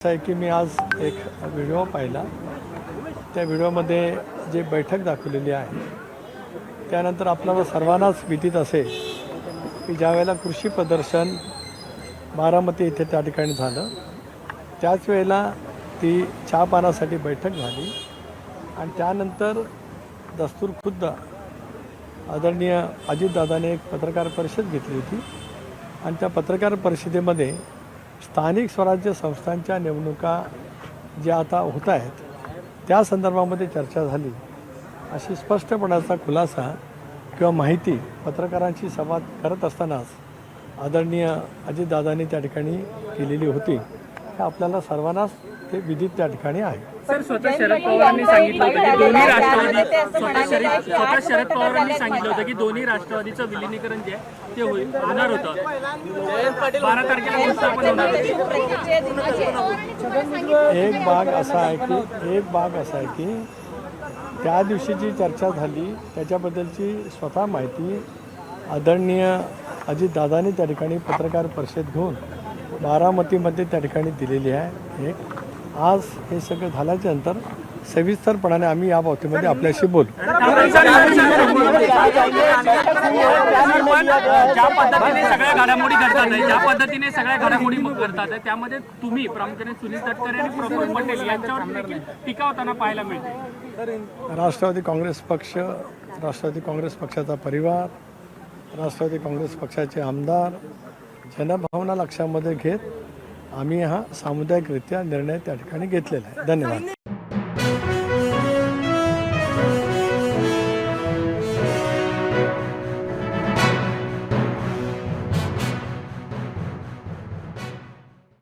असं आहे की मी आज एक व्हिडिओ पाहिला. त्या व्हिडिओमध्ये जे बैठक दाखवलेली आहे त्यानंतर आपल्याला सर्वांनाच भीतीत असेल की ज्यावेळेला कृषी प्रदर्शन बारामती इथे त्या ठिकाणी झालं त्याच वेळेला ती चहा पानासाठी बैठक झाली आणि त्यानंतर दस्तूर खुद्द आदरणीय अजितदादाने एक पत्रकार परिषद घेतली होती. आणि त्या पत्रकार परिषदेमध्ये स्थानिक स्वराज्य संस्थांच्या निवडणुका ज्या आता होत आहेत त्या संदर्भामध्ये चर्चा झाली. अशी स्पष्टपणाचा खुलासा किंवा माहिती पत्रकारांशी संवाद करत असतानाच आदरणीय अजितदादांनी त्या ठिकाणी केलेली होती. हे आपल्याला सर्वांनाच ते विदित त्या ठिकाणी आहे. सर स्वतः शरद पवारांनी सांगितलं होतं की दोन्ही राष्ट्रवादी स्वतः शरद स्वतः शरद पवारांनी सांगितलं होतं की दोन्ही राष्ट्रवादीचं विलिनीकरण जे आहे ते होईल. होणार होतं. बारा तारखेला घोषणा पण होणार होती. एक भाग असा आहे की एक भाग असा आहे की त्या दिवशी जी चर्चा झाली. त्याच्याबद्दलची स्वतः माहिती आदरणीय अजितदादांनी त्या ठिकाणी पत्रकार परिषद घेऊन बारामतीमध्ये त्या ठिकाणी दिलेली आहे. एक आज हे सगळं झाल्याच्यानंतर सविस्तरपणाने आम्ही या बाबतीमध्ये आपल्याशी बोलू ज्या पद्धतीने सगळ्या घडामोडी घडतात आहे, ज्या पद्धतीने सगळ्या घडामोडी घडतात आहे, त्यामध्ये तुम्ही प्रामुख्याने सुनील तटकरे आणि प्रफुल्ल पटेल यांच्यावर टीका होताना पाहायला मिळते राष्ट्रवादी काँग्रेस पक्ष राष्ट्रवादी काँग्रेस पक्षाचा परिवार राष्ट्रवादी काँग्रेस पक्षाचे आमदार जनभावना लक्षामध्ये घेत आम्ही हा सामुदायिकरित्या निर्णय त्या ठिकाणी घेतलेला आहे. धन्यवाद.